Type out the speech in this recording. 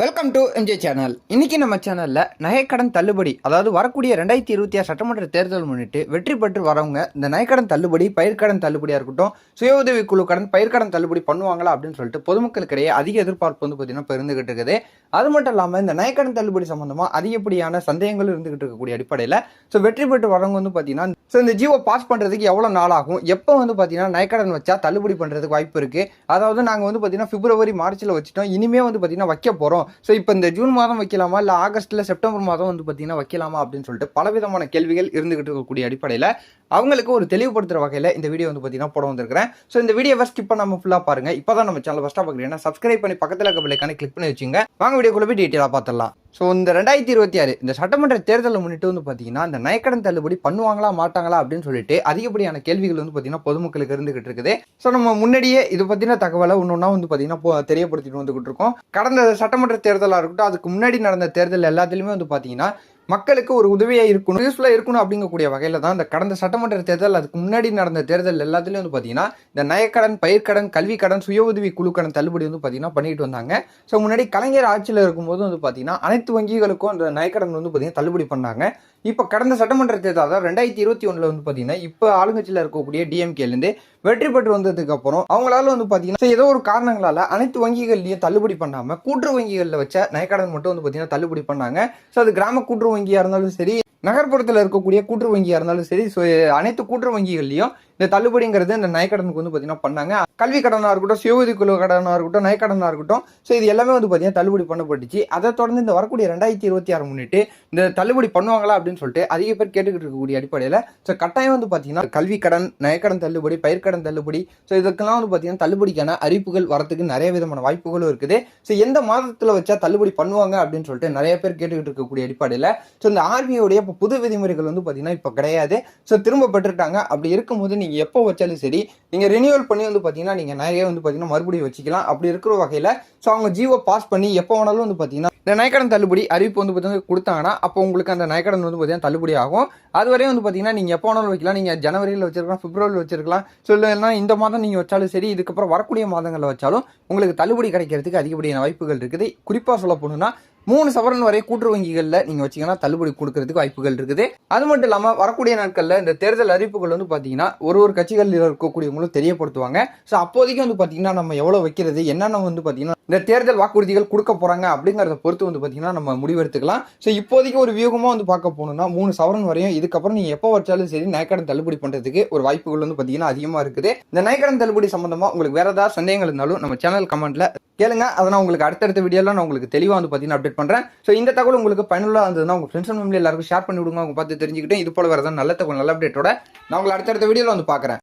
Welcome to MJ channel இன்றைக்கி நம்ம சேனலில் நகைக்கடன் தள்ளுபடி அதாவது வரக்கூடிய ரெண்டாயிரத்தி இருபத்தி ஆறு சட்டமன்ற தேர்தல் முன்னிட்டு வெற்றி பெற்று வரவங்க இந்த நகைக்கடன் தள்ளுபடி பயிர்க்கடன் தள்ளுபடியாக இருக்கட்டும் சுய உதவி குழு கடன் பயிர்க்கடன் தள்ளுபடி பண்ணுவாங்களா அப்படின்னு சொல்லிட்டு பொதுமக்களுக்கிடையே அதிக எதிர்பார்ப்பு வந்து பார்த்தீங்கன்னா பெருந்துகிட்டு இருக்குது. அது மட்டும் இல்லாமல் இந்த நகைக்கடன் தள்ளுபடி சம்மந்தமாக அதிகப்படியான சந்தேகங்களும் இருந்துகிட்டு இருக்கக்கூடிய அடிப்படையில் ஸோ வெற்றி பெற்று வரவங்க வந்து பார்த்தீங்கன்னா ஸோ இந்த ஜீவோ பாஸ் பண்ணுறதுக்கு எவ்வளோ நாள் ஆகும்? எப்போ வந்து பார்த்தீங்கன்னா நகைக்கடன் வச்சா தள்ளுபடி பண்ணுறதுக்கு வாய்ப்பு இருக்குது அதாவது நாங்கள் வந்து பார்த்தீங்கன்னா பிப்ரவரி மார்ச்சில் வச்சுட்டோம் இனிமே வந்து பார்த்தீங்கன்னா வைக்க போகிறோம் ஸோ இப்போ இந்த ஜூன் மாதம் வைக்கலாமா? இல்லை ஆகஸ்ட்டில் செப்டம்பர் மாதம் வந்து பார்த்தீங்கன்னா வைக்கலாமா அப்படின்னு சொல்லிட்டு பலவிதமான கேள்விகள் இருந்துகிட்டு இருக்கக்கூடிய அடிப்படையில் அவங்களுக்கு ஒரு தெளிவுபடுத்துகிற வகையில் இந்த வீடியோ வந்து பார்த்தீங்கன்னா போட வந்திருக்கிறேன். ஸோ இந்த வீடியோவை ஸ்கிப் நம்ம ஃபுல்லாக பாருங்க. இப்போ தான் நம்ம சேனல் ஃபஸ்ட்டாக பார்க்குறீங்கன்னா சப்ஸ்கிரைப் பண்ணி பக்கத்தில் இருக்க பிள்ளைக்கான கிளிக் பண்ணி வச்சுங்க. வாங்க வீடியோக்குள்ள போய் டீட்டெயிலாக பார்த்துடலாம். ஸோ இந்த ரெண்டாயிரத்தி இருபத்தி ஆறு இந்த சட்டமன்ற தேர்தலை முன்னிட்டு வந்து பார்த்தீங்கன்னா இந்த நயக்கடன் தள்ளுபடி பண்ணுவாங்களா மாட்டாங்களா அப்படின்னு சொல்லிட்டு அதிகப்படியான கேள்விகள் வந்து பார்த்தீங்கன்னா பொதுமக்களுக்கு இருந்துகிட்டு இருக்குது ஸோ நம்ம முன்னாடியே இது பற்றின தகவலை ஒன்று வந்து பார்த்தீங்கன்னா தெரியப்படுத்திட்டு வந்துகிட்டு இருக்கோம் கடந்த சட்டமன்ற தேர்தலாக இருக்கட்டும் அதுக்கு முன்னாடி நடந்த தேர்தல் எல்லாத்துலேயுமே வந்து பார்த்தீங்கன்னா மக்களுக்கு ஒரு உதவியாக இருக்கணும் யூஸ்ஃபுல்லாக இருக்கணும் அப்படிங்கக்கூடிய வகையில் தான் இந்த கடந்த சட்டமன்ற தேர்தல் அதுக்கு முன்னாடி நடந்த தேர்தல் எல்லாத்துலேயும் வந்து பார்த்தீங்கன்னா இந்த நயக்கடன் பயிர்க்கடன் கல்வி கடன் சுய உதவி குழுக்கடன் தள்ளுபடி வந்து பார்த்தீங்கன்னா பண்ணிட்டு வந்தாங்க. ஸோ முன்னாடி கலைஞர் ஆட்சியில் இருக்கும்போது வந்து பார்த்தீங்கன்னா அனைத்து வங்கிகளுக்கும் அந்த நயக்கடன் வந்து பார்த்தீங்கன்னா தள்ளுபடி பண்ணாங்க. இப்போ கடந்த சட்டமன்ற தேர்தல் தான் ரெண்டாயிரத்தி இருபத்தி ஒன்றில் வந்து பார்த்தீங்கன்னா இப்போ ஆளுங்கட்சியில் இருக்கக்கூடிய டிஎம்கேலேருந்து வெற்றி பெற்று வந்ததுக்கு அப்புறம் அவங்களால வந்து பார்த்தீங்கன்னா ஏதோ ஒரு காரணங்களால அனைத்து வங்கிகள்லையும் தள்ளுபடி பண்ணாமல் கூட்டுறவு வங்கிகளில் வச்ச நயக்கடன் மட்டும் வந்து பார்த்தீங்கன்னா தள்ளுபடி பண்ணாங்க. ஸோ அது கிராம கூட்டுறவு வங்கியாக இருந்தாலும் சரி நகர்ப்புறத்தில் இருக்கக்கூடிய கூட்டுறவு வங்கியாக இருந்தாலும் சரி ஸோ அனைத்து கூட்டுறவு வங்கிகள்லையும் இந்த தள்ளுபடிங்கிறது இந்த நயக்கடனுக்கு வந்து பார்த்தீங்கன்னா பண்ணாங்க. கல்வி கடனாக இருக்கட்டும் சுய குழு கடனாக இருக்கட்டும் நயக்கடனாக இருக்கட்டும். ஸோ இது எல்லாமே வந்து பார்த்தீங்கன்னா தள்ளுபடி பண்ணப்பட்டுச்சு. அதை தொடர்ந்து இந்த வரக்கூடிய ரெண்டாயிரத்தி இருபத்தி ஆறு முன்னிட்டு இந்த தள்ளுபடி பண்ணுவாங்களா அப்படின்னு சொல்லிட்டு அதிக பேர் கேட்டுக்கிட்டு இருக்கக்கூடிய அடிப்படையில் ஸோ கட்டாயம் வந்து பார்த்தீங்கன்னா கல்வி கடன் நயக்கடன் தள்ளுபடி பயிர்க்கடன் தள்ளுபடி ஸோ இதுக்கெல்லாம் வந்து பார்த்தீங்கன்னா தள்ளுபடிக்கான அறிவிப்புகள் வரத்துக்கு நிறைய விதமான வாய்ப்புகளும் இருக்குது. ஸோ எந்த மாதத்தில் வச்சா தள்ளுபடி பண்ணுவாங்க அப்படின்னு சொல்லிட்டு நிறைய பேர் கேட்டுக்கிட்டு இருக்கக்கூடிய அடிப்படையில் ஸோ இந்த ஆர்பிஐடைய இப்போ புது விதிமுறைகள் வந்து பார்த்தீங்கன்னா இப்போ கிடையாது. ஸோ திரும்ப பெற்றுட்டாங்க. அப்படி இருக்கும்போது நீங்கள் எப்போ வச்சாலும் சரி நீங்கள் ரினியூவல் பண்ணி வந்து பார்த்தீங்கன்னா நீங்கள் நிறைய வந்து பார்த்தீங்கன்னா மறுபடியும் வச்சுக்கலாம். அப்படி இருக்கிற வகையில் ஸோ அவங்க ஜீவோ பாஸ் பண்ணி எப்போ வேணாலும் வந்து பார்த்தீங்கன்னா இந்த நயக்கடன் தள்ளுபடி அறிவிப்பு வந்து பார்த்தீங்கன்னா கொடுத்தாங்கன்னா அப்போ உங்களுக்கு அந்த நயக்கடன் வந்து பார்த்தீங்கன்னா தள்ளுபடி ஆகும். அது வரையும் வந்து பார்த்தீங்கன்னா நீங்கள் எப்போ வேணாலும் வைக்கலாம். நீங்கள் ஜனவரியில் வச்சிருக்கலாம் பிப்ரவரியில் வச்சிருக்கலாம். ஸோ இல்லைன்னா இந்த மாதம் நீங்கள் வச்சாலும் சரி இதுக்கப்புறம் வரக்கூடிய மாதங்களில் வச்சாலும் உங்களுக்கு தள்ளுபடி கிடைக்கிறதுக்கு அதிகப்படியான வாய்ப்புகள் இருக்குது. குறிப்பாக சொல்ல போகணுன்னா மூணு சவரன் வரை கூட்டுறவு வங்கிகளில் நீங்கள் வச்சீங்கன்னா தள்ளுபடி கொடுக்கறதுக்கு வாய்ப்புகள் இருக்குது. அது மட்டும் இல்லாமல் வரக்கூடிய நாட்களில் இந்த தேர்தல் அறிவிப்புகள் வந்து பார்த்தீங்கன்னா ஒரு ஒரு கட்சிகளில் இருக்கக்கூடியவங்களும் தெரியப்படுத்துவாங்க. ஸோ அப்போதைக்கு வந்து பார்த்தீங்கன்னா நம்ம எவ்வளோ வைக்கிறது என்னென்ன வந்து பார்த்தீங்கன்னா இந்த தேர்தல் வாக்குறுதிகள் கொடுக்க போகிறாங்க அப்படிங்கிறத பொறுத்து வந்து பார்த்தீங்கன்னா நம்ம முடிவெடுத்துக்கலாம். ஸோ இப்போதைக்கு ஒரு வியூகமாக வந்து பார்க்க போகணும்னா மூணு சவரன் வரையும் இதுக்கப்புறம் நீங்கள் எப்போ வச்சாலும் சரி நயக்கடன் தள்ளுபடி பண்ணுறதுக்கு ஒரு வாய்ப்புகள் வந்து பார்த்தீங்கன்னா அதிகமாக இருக்குது. இந்த நயக்கடன் தள்ளுபடி சம்மந்தமாக உங்களுக்கு வேறு ஏதாவது சந்தேகங்கள் இருந்தாலும் நம்ம சேனல் கமெண்ட்டில் கேளுங்க. அதை நான் உங்களுக்கு அடுத்தடுத்த வீடியோலாம் நான் உங்களுக்கு தெளிவாக வந்து பார்த்தீங்கன்னா அப்டேட் பண்ணுறேன் ஸோ இந்த தகவல் உங்களுக்கு பயனுள்ளதாக இருந்ததுன்னா உங்கள் ஃப்ரெண்ட்ஸ் அண்ட் ஃபேமிலி எல்லாருக்கும் ஷேர் பண்ணி விடுங்க. அவங்க பார்த்து தெரிஞ்சுக்கிட்டு இது போல வரதான் நல்ல தகவல் நல்ல அப்டேட்டோட நான் உங்களை அடுத்தடுத்த வீடியோவில் வந்து பார்க்குறேன்.